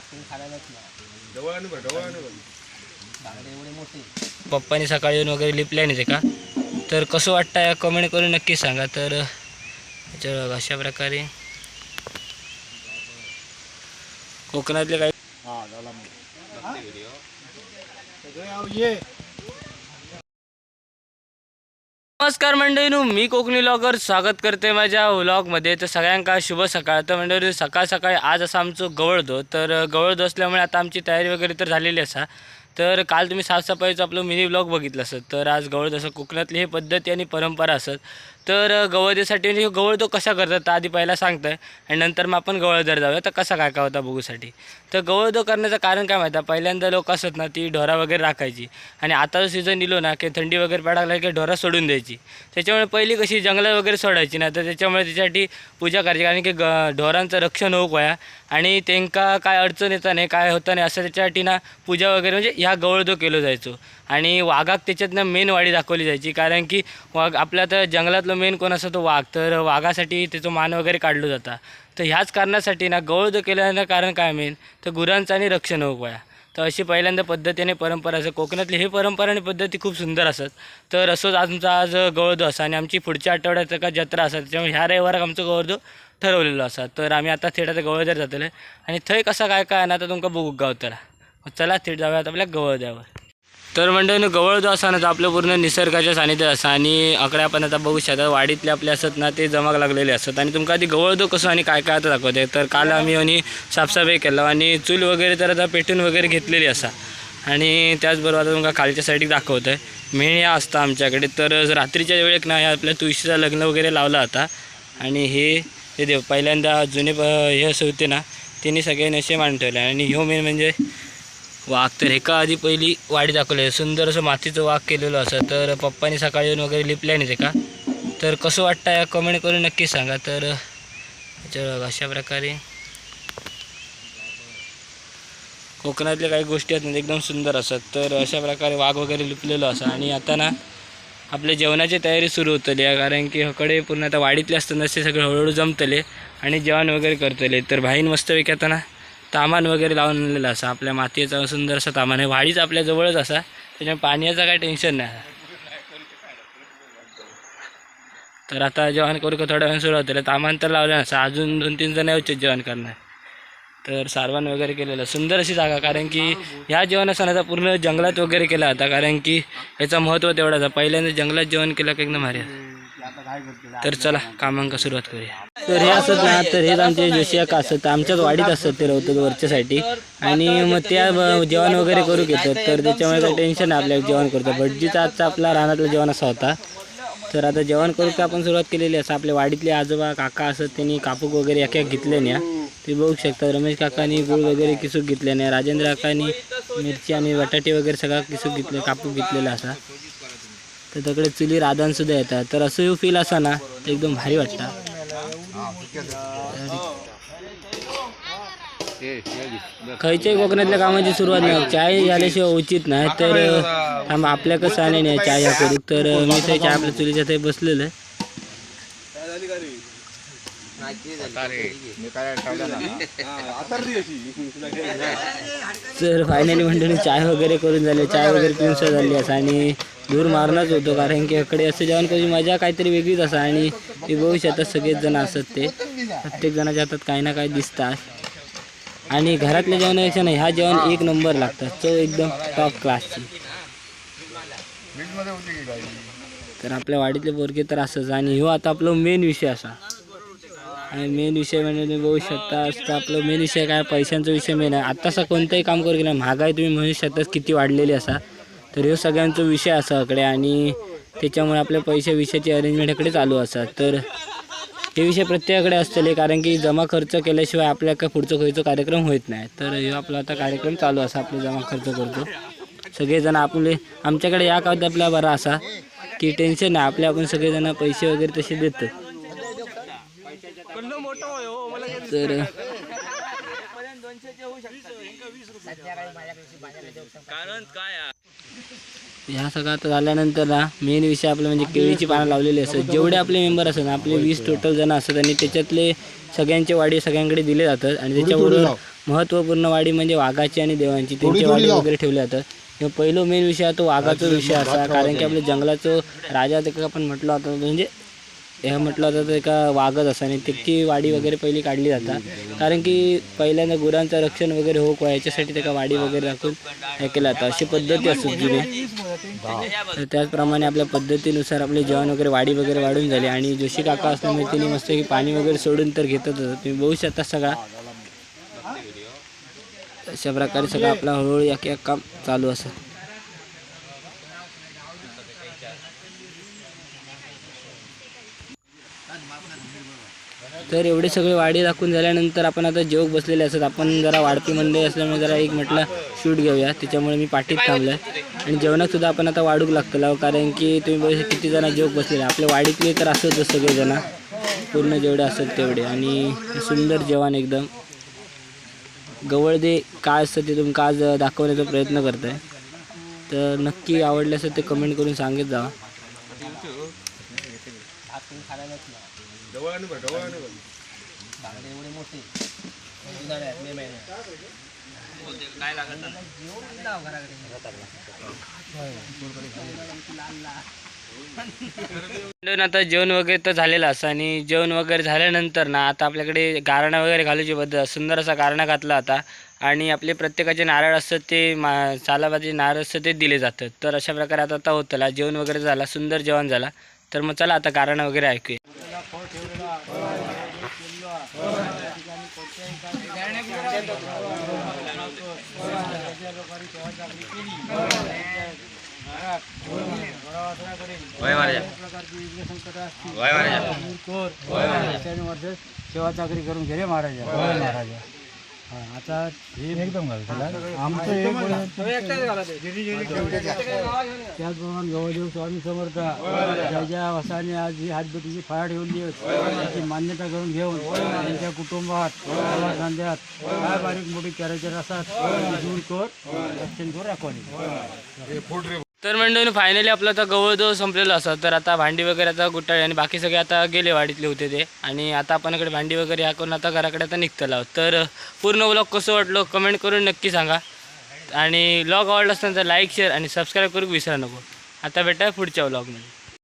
खाण्यालाच नाही. बांगडे एवढे मोठे. पप्पानी सकाळी येऊन वगैरे लिपल्या नाही ते का? तर कसं वाटतं या कमेंट करून नक्की सांगा. तर याच्यावर बघा, अशा प्रकारे. कोकणातले काही हा झाला मग. सगळे आव ये. नमस्कार मंडळीनू मी कोकणी लॉगर स्वागत करते माझ्या व्लॉगमध्ये. तर सगळ्यांका शुभ सकाळ. तर मंडळी सकाळ सकाळी आज असं आमचं गवळदो तर गवळदो असल्यामुळे आता आमची तयारी वगैरे तर झालेली असा. तर काल तुम्ही साफसफाईचं आपलं मिनी ब्लॉग बघितलं असत. तर आज गवळ जसं कोकणातली हे पद्धती आणि परंपरा असत. तर गवळदेसाठी म्हणजे गवळ तो कसा करतात तर आधी पहिला सांगतोय. आणि नंतर मग आपण गवळदर जाऊया तर कसा काय काय होता बघूसाठी. तर गवळदो करण्याचं कारण काय माहिती आहे? पहिल्यांदा लोक असत ना ती ढोरा वगैरे राखायची. आणि आता जो सीझन दिलो ना की थंडी वगैरे पडायला लागली की ढोरा सोडून द्यायची. त्याच्यामुळे पहिली कशी जंगलं वगैरे सोडायची ना तर त्याच्यामुळे त्याच्यासाठी पूजा करायची. कारण की ग ढोरांचं रक्षण होऊ व्हाया. आणि त्यांका काय अडचण येता नाही काय होता नाही असं त्याच्यासाठी ना पूजा वगैरे म्हणजे ह्या गवळदो केलो जायचो. आणि वाघाक त्याच्यातनं मेन वाडी दाखवली जायची. कारण की वाघ आपल्या तर जंगलातलं मेन कोण असतो तो वाघ. तर वाघासाठी त्याचं मान वगैरे काढलं जातं. तर ह्याच कारणासाठी ना गवळतो केल्यानं कारण काय मेन तर गुरांचं आणि रक्षण होऊ वया तर अशी पहिल्यांदा पद्धतीने परंपरा असं कोकणातली हे परंपरा आणि पद्धती खूप सुंदर असत. तर असंच आमचा आज गवळदो असा आणि आमची पुढच्या आठवड्यात का जत्रा असा त्याच्यामुळे ह्या रविवाराक आमचं गवळदो ठरवलेलो असा तर आम्ही आता थेट आता गवळद्यार जातले आणि थंय कसा काय काय ना आता तुमकां बघू गावतला. चला थेट जाऊयात आपल्या गवळद्यावर. तर मंडळीनं गवळदो असा ना तर आपलं पूर्ण निसर्गाच्या सानिध्यात असा आणि आकडे आपण आता बघू शकता वाडीतले आपले असत ना ते जमाक लागलेले असतात आणि तुमका आधी गवळदो कसं आणि काय काय आता दाखवते. तर काल आम्ही आणि साफसफाई केलं आणि चूल वगैरे तर आता पेटून वगैरे घेतलेली असा. आणि त्याचबरोबर आता तुमका खालच्या साईडीक दाखवतं आहे मेन ह्या असतं आमच्याकडे. तर रात्रीच्या वेळेक ना ह्या आपल्या तुळशीचा लग्न वगैरे लावला होता आणि हे हे देव पहिल्यांदा जुने प हे असे होते ना त्यांनी सगळे असे मान ठेवले. आणि ह्यो मेन म्हणजे वाघ तर एका आधी पहिली वाडी दाखवली सुंदर असं मातीचं वाघ केलेलं असं. तर पप्पानी सकाळी येऊन वगैरे लिपल्या नाही ते का? तर कसं वाटतं या कमेंट करून नक्की सांगा. तर अशा प्रकारे. कोकणातल्या काही गोष्टी आहेत ना एकदम सुंदर असतात. तर अशा प्रकारे वाघ वगैरे लिपलेलो असा. आणि आता ना आपल्या जेवणाची तयारी सुरू होतली आहे. कारण की हकडे पूर्ण आता वाडीतले असताना ते सगळे हळूहळू जमतले आणि जेवण वगैरे करतले. तर भाईन मस्तपैकी आता ना तामान वगैरे लावून आणलेलं असं. आपल्या मातीचा सुंदर असा तामान आहे. वाडीच आपल्या जवळच असा. त्याच्यामुळे पाण्याचं काही टेन्शन नाही. तर आता जेवण करू का? थोड्या वेळ सुरू होतं. तामान तर लावलं नसा अजून दोन तीन जण यायचे जेवण करणार तर सारवण वगैरे केलेलं. सुंदर अशी जागा. कारण की ह्या जेवण सणाचा पूर्ण जंगलात वगैरे केला होता. कारण की ह्याचं महत्त्व तेवढाच आहे. पहिल्यांदा जंगलात जेवण केलं की एकदम भारी? तर चला कामांका सुरुवात करूया. तर हे असत ना तर हेच आमचे जोशिया का असत आमच्याच वाडीत असत ते रवतात वरच्यासाठी. आणि मग त्या जेवण वगैरे करू घेतात. तर त्याच्यामुळे काही टेन्शन नाही आपल्याला जेवण करतो. भटजीचा आजचा आपला रानातलं जेवण असा होता. तर आता जेवण करू का आपण सुरुवात केलेली असं आपले वाडीतले आजोबा काका असत त्यांनी कापूक वगैरे एक एक घेतले न्या. ते बघू शकता. रमेश काकानी गुळ वगैरे किसूक घेतले नाही राजेंद्र काकानी मिरची आणि बटाटे वगैरे सगळा किसूक घेतले कापूक घेतलेला असा. तर तिकडे चुली राधान सुद्धा येतात. तर असं फील असा ना एकदम भारी वाटतं. खयच्याही कोकणातल्या कामाची सुरुवात नाही. चाय झाल्याशिवाय उचित नाही. तर आपल्या कसं आले नाही चाय या करू तर मी ते चाय आपल्या चुलीच्या ते बसलेलं आहे. तर फायनली म्हणतो चाय वगैरे करून झाले. चाय वगैरे पिऊन झाली असं. आणि दूर मारूनच होतो कारण की इकडे असं जेवण करून मजा काहीतरी वेगळीच असा आणि ते बघू शकतात सगळेच जण असत ते. प्रत्येक जणाच्या हातात काही ना काही दिसतात. आणि घरातल्या जेवणापेक्षा नाही ह्या जेवण एक नंबर लागतात तो एकदम टॉप क्लासची तर आपल्या वाडीतले पोरगे तर असंच. आणि ह्यो आता आपला मेन विषय असा. आणि मेन विषय म्हणजे तुम्ही बघू शकता असतं आपलं मेन विषय काय पैशांचा विषय मेन आहे. आत्ताचा कोणताही काम करू गेलं महागाई तुम्ही म्हणू शकता किती वाढलेली असा. तर ह्यो सगळ्यांचो विषय असा इकडे आणि त्याच्यामुळे आपल्या पैसे विषयाची अरेंजमेंट इकडे चालू असा तर हे विषय प्रत्येकाकडे असतले कारण की जमा खर्च केल्याशिवाय आपल्या काय पुढचं खर्च कार्यक्रम होत नाही. तर ह्यो आपला आता कार्यक्रम चालू असा आपले जमा खर्च करतो. सगळेजण आपले आमच्याकडे या काळात आपला बरा असा की टेन्शन नाही आपले आपण सगळेजण पैसे वगैरे तसे देतो. तर ह्या सगळं आता झाल्यानंतर ना मेन विषय आपला म्हणजे केळीची पानं लावलेली असतात. जेवढे आपले मेंबर असतात आपले वीस टोटल जण असतात आणि त्याच्यातले सगळ्यांचे वाडी सगळ्यांकडे दिले जातात आणि त्याच्याबरोबर महत्त्वपूर्ण वाडी म्हणजे वाघाची आणि देवांची त्यांची वाडी वगैरे ठेवली जातात. किंवा पहिलो मेन विषय तो वाघाचा विषय असा कारण की आपल्या जंगलाचं राजा ते आपण म्हटलं होतं म्हणजे हे म्हटलं होतं तर एका वाघच असा आणि त्याची वाडी वगैरे पहिली काढली जातात कारण की पहिल्यांदा गुरांचं रक्षण वगैरे हो याच्यासाठी त्याका वाडी वगैरे राखून हे केलं जातं. अशी पद्धती असतात जुनी. तर त्याचप्रमाणे आपल्या पद्धतीनुसार आपले जेवण वगैरे वाडी वगैरे वाढून झाली. आणि जोशी काका असल्यामुळे त्यांनी मस्त की पाणी वगैरे सोडून तर घेतच होतं. तुम्ही बघू शकता सगळा. अशा प्रकारे सगळं आपला हळूहळू एक एक काम चालू असं. तर एवढे सगळे वाडी दाखवून झाल्यानंतर आपण आता जेवक बसलेले असत. आपण जरा वाढती मंडळी असल्यामुळे जरा एक म्हटलं शूट घेऊया. त्याच्यामुळे मी पाठीत थांबलं आणि जेवणातसुद्धा आपण आता वाढूक लागतं कारण की तुम्ही बघू किती जण जेवक बसलेले. आपल्या वाडीतले तर असतच सगळेजण. पूर्ण जेवढे असतात तेवढे. आणि सुंदर जेवण एकदम. गवळदे काय असतं ते तुम्ही काज दाखवण्याचा प्रयत्न करताय. तर नक्की आवडलं असेल ते कमेंट करून सांगत जावा आपण खाण्यालाच ना बांगडे एवढे मोठे. उन्हाळ्यात मे महिन्यात. जेवण लाव मंडळीनं आता जेवण वगैरे तर झालेलं असं आणि जेवण वगैरे झाल्यानंतर ना आता आपल्याकडे गारणा वगैरे घालूची पद्धत सुंदर असा गारणा घातला आता. आणि आपले प्रत्येकाचे नारळ असतात ते मा सालाबाचे नारळ असतात ते दिले जातात. तर अशा प्रकारे आता आता होतं जेवण वगैरे झाला सुंदर जेवण झाला. तर मग चला आता गारणा वगैरे ऐकूया. सेवा चाकरी करून गेले महाराजा. महाराजा. हा, आता हे एकदम आमचं एक त्याचप्रमाणे गवळदेव स्वामी समर्थ ज्या वसाने आज ही हातबीटीची फाळा ठेवली त्याची मान्यता करून घेऊन त्यांच्या कुटुंबात नांद्यात काय बारीक मोठी चराचर असतात दूर कर रक्षण करून राखवानी तर मंडळी फायनली आपला आता गवळदो संपलेला असं तर आता भांडी वगैरे आता गुट्टाळी आणि बाकी सगळे आता गेले वाडीतले होते ते. आणि आता आपणकडे भांडी वगैरे या करून आता घराकडे आता निघतं आहोत. तर पूर्ण ब्लॉग कसं वाटलं कमेंट करून नक्की सांगा. आणि ब्लॉग आवडला असताना लाईक शेअर आणि सबस्क्राईब करू विसरा नको. आता भेटा पुढच्या ब्लॉगमध्ये